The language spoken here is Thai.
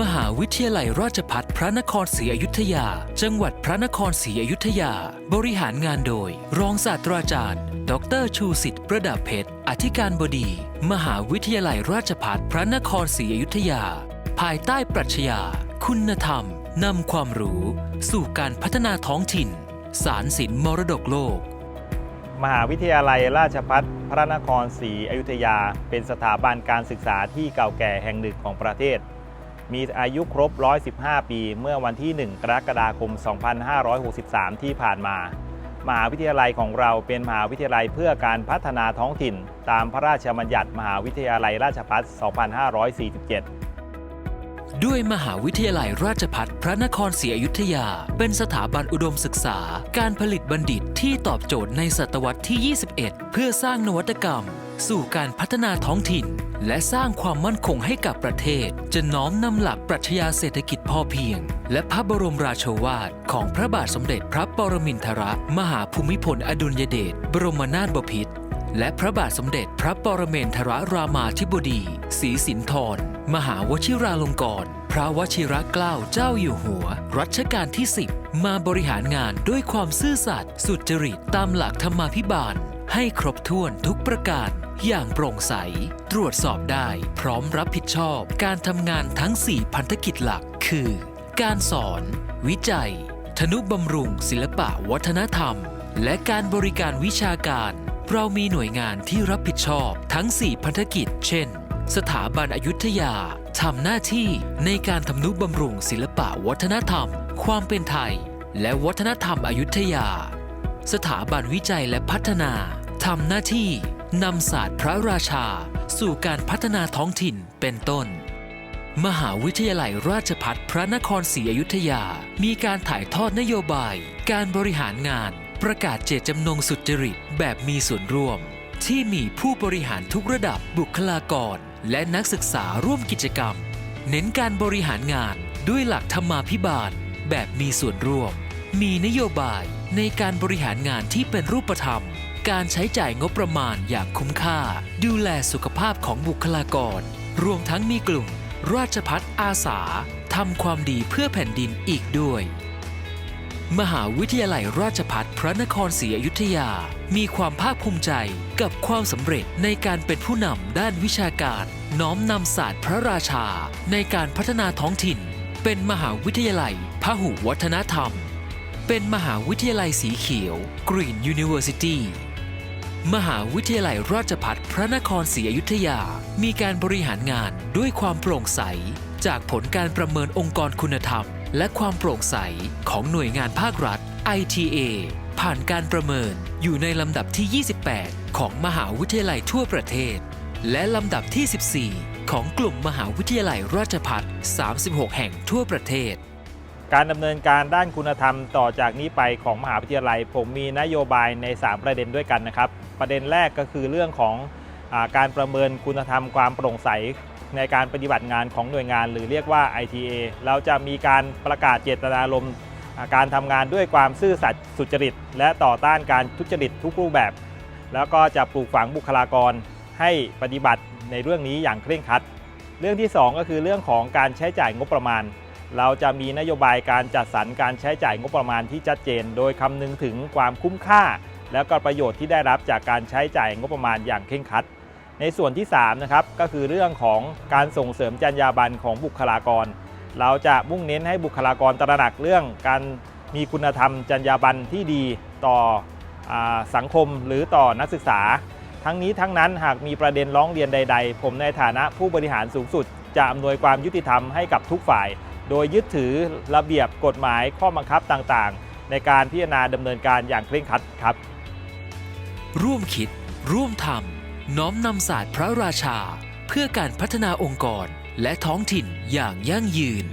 มหาวิทยาลัยราชภัฏพระนครศรีอยุธยา จังหวัดพระนครศรีอยุธยา บริหารงานโดย รองศาสตราจารย์ ดรชูสิทธิ์ประดับเพชร อธิการบดี มหาวิทยาลัยราชภัฏพระนครศรีอยุธยา ภายใต้ปรัชญา คุณธรรม นำความรู้ สู่การพัฒนาท้องถิ่น สารสินมรดกโลก มหาวิทยาลัยราชภัฏพระนครศรีอยุธยา เป็นสถาบันการศึกษาที่เก่าแก่แห่งหนึ่งของประเทศ มีอายุครบ 115 ปี เมื่อวันที่ 1 กรกฎาคม 2563 ที่ผ่านมา มหาวิทยาลัยของเราเป็นมหาวิทยาลัยเพื่อการพัฒนาท้องถิ่น ตามพระราชบัญญัติมหาวิทยาลัยราชภัฏ 2547ด้วยมหาวิทยาลัยราชภัฏพระนครศรีอยุธยา เป็นสถาบันอุดมศึกษา การผลิตบัณฑิตที่ตอบโจทย์ในศตวรรษที่ 21 เพื่อสร้างนวัตกรรม สู่การพัฒนาท้องถิ่น และสร้างความมั่นคงให้กับประเทศ จะน้อมนำหลักปรัชญาเศรษฐกิจพอเพียง และพระบรมราโชวาทของพระบาทสมเด็จพระปรมินทรมหาภูมิพลอดุลยเดชบรมนาถบพิตรและพระบาทสมเด็จพระปรเมนทรรามาธิบดีศรีสินธรมหาวชิราลงกรณ์พระวชิรเกล้าเจ้าอยู่หัว รัชกาลที่ 10 มาบริหารงานด้วยความซื่อสัตย์สุจริตตามหลักธรรมาภิบาล ให้ครบถ้วนทุกประการอย่างโปร่งใส ตรวจสอบได้ พร้อมรับผิดชอบการทำงานทั้ง 4 พันธกิจหลัก คือ การสอน วิจัย ธนุบำรุง ศิลปะวัฒนธรรม และการบริการวิชาการ เรามีหน่วยงานที่รับผิดชอบทั้ง 4 พันธกิจ เช่น สถาบันอยุธยาทำหน้าที่ในการทำนุบำรุงศิลปะวัฒนธรรม ความเป็นไทย และวัฒนธรรมอยุธยา สถาบันวิจัยและพัฒนาทำหน้าที่นำศาสตร์พระราชา สู่การพัฒนาท้องถิ่นเป็นต้น มหาวิทยาลัยราชภัฏพระนครศรีอยุธยา มีการถ่ายทอดนโยบาย การบริหารงาน ประกาศเจตจำนงสุจริตแบบมีส่วนร่วม ที่มีผู้บริหารทุกระดับบุคลากร และนักศึกษาร่วมกิจกรรม เน้นการบริหารงานด้วยหลักธรรมาภิบาลแบบมีส่วนร่วม มีนโยบายในการบริหารงานที่เป็นรูปธรรม การใช้จ่ายงบประมาณอย่างคุ้มค่า ดูแลสุขภาพของบุคลากร รวมทั้งมีกลุ่ม ราชพัฒอาสาทำความดีเพื่อแผ่นดินอีกด้วย มหาวิทยาลัยราชพัฒพระนครศรีอยุธยา มีความภาคภูมิใจกับความสำเร็จในการเป็นผู้นำด้านวิชาการ น้อมนำศาสตร์พระราชา ในการพัฒนาท้องถิ่น เป็นมหาวิทยาลัยพหุวัฒนธรรม เป็นมหาวิทยาลัยสีเขียว Green University มหาวิทยาลัยราชภัฏพระนครศรีอยุธยา มีการบริหารงานด้วยความโปร่งใส จากผลการประเมินองค์กรคุณธรรม และความโปร่งใสของหน่วยงานภาครัฐ ITA ผ่านการประเมินอยู่ในลำดับที่ 28 ของมหาวิทยาลัยทั่วประเทศ และลำดับที่ 14 ของกลุ่มมหาวิทยาลัยราชภัฏ36 แห่งทั่วประเทศ การดำเนินการด้านคุณธรรมต่อจากนี้ไปของมหาวิทยาลัย ผมมีนโยบายใน 3 ประเด็นด้วยกันนะครับ ประเด็นแรกก็คือเรื่องของอการประเมินคุณธรรมความโปร่งใสในการปฏิบัติงานของหน่วยงาน หรือเรียกว่า ITA เราจะมีการประกาศเจตนารมณ์การทำงานด้วยความซื่อสัตย์สุจริต และต่อต้านการทุจริตทุกรูปแบบ แล้วก็จะปลูกฝังบุคลากรให้ปฏิบัติในเรื่องนี้อย่างเคร่งครัด เรื่องที่ 2 ก็คือเรื่องของการใช้จ่ายงบประมาณ เราจะมีนโยบายการจัดสรรการใช้จ่ายงบประมาณที่ชัดเจน โดยคำนึงถึงความคุ้มค่า แล้วก็ประโยชน์ที่ได้รับจากการใช้จ่ายงบประมาณอย่างเคร่งครัด ในส่วนที่3นะครับก็คือเรื่องของการส่งเสริมจรรยาบรรณของบุคลากร เราจะมุ่งเน้นให้บุคลากรตระหนักเรื่องการมีคุณธรรมจรรยาบรรณที่ดีต่ออสังคมหรือต่อนักศึกษา ทั้งนี้ทั้งนั้นหากมีประเด็นร้องเรียนใด ๆ ผมในฐานะผู้บริหารสูงสุด จะอำนวยความยุติธรรมให้กับทุกฝ่าย โดยยึดถือระเบียบกฎหมายข้อบังคับต่างๆ ในการพิจารณาดำเนินการอย่างเคร่งครัดครับ ร่วมคิด ร่วมทำน้อมนำศาสตร์พระราชา เพื่อการพัฒนาองค์กรและท้องถิ่นอย่างยั่งยืน